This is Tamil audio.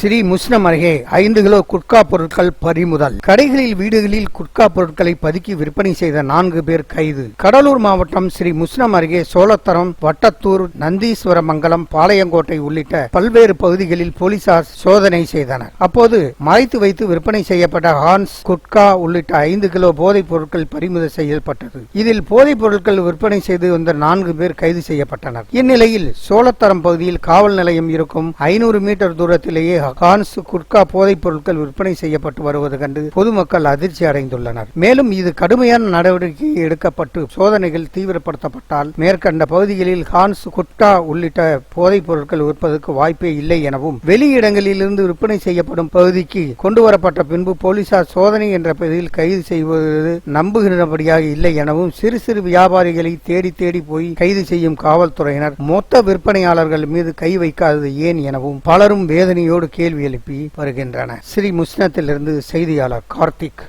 ஸ்ரீ முஸ்னம் அருகே ஐந்து கிலோ குட்கா பொருட்கள் பறிமுதல். கடைகளில் வீடுகளில் குட்கா பொருட்களை பதுக்கி விற்பனை செய்த நான்கு பேர் கைது. கடலூர் மாவட்டம் ஸ்ரீ முஸ்னம் அருகே சோழத்தரம் வட்டத்தூர் நந்தீஸ்வரமங்கலம் பாளையங்கோட்டை உள்ளிட்ட பல்வேறு பகுதிகளில் போலீசார் சோதனை செய்தனர். அப்போது மறைத்து வைத்து விற்பனை செய்யப்பட்ட ஹான்ஸ் குட்கா உள்ளிட்ட ஐந்து கிலோ போதைப் பொருட்கள் பறிமுதல் செய்யப்பட்டது. இதில் போதைப் பொருட்கள் விற்பனை செய்து வந்த நான்கு பேர் கைது செய்யப்பட்டனர். இந்நிலையில் சோழத்தரம் பகுதியில் காவல் நிலையம் இருக்கும் ஐநூறு மீட்டர் தூரத்திலேயே ஹான்ஸ் குட்கா போதைப் பொருட்கள் விற்பனை செய்யப்பட்டு வருவது கண்டு பொதுமக்கள் அதிர்ச்சி அடைந்துள்ளனர். மேலும் இது கடுமையான நடவடிக்கை எடுக்கப்பட்டு சோதனைகள் தீவிரப்படுத்தப்பட்டால் மேற்கண்ட பகுதிகளில் ஹான்ஸ் குட்கா உள்ளிட்ட போதைப் பொருட்கள் விற்பதற்கு வாய்ப்பே இல்லை எனவும் வெளியிடங்களிலிருந்து விற்பனை செய்யப்படும் பகுதிக்கு கொண்டு வரப்பட்ட பின்பு போலீசார் சோதனை என்ற பெயரில் கைது செய்வது நம்புகிறபடியாக இல்லை எனவும் சிறு சிறு வியாபாரிகளை தேடி தேடி போய் கைது செய்யும் காவல்துறையினர் மொத்த விற்பனையாளர்கள் மீது கை வைக்காதது ஏன் எனவும் பலரும் வேதனையோடு கேள்வி எழுப்பி வருகின்றன. ஸ்ரீ முஸ்னத்திலிருந்து செய்தியாளர் கார்த்திக்.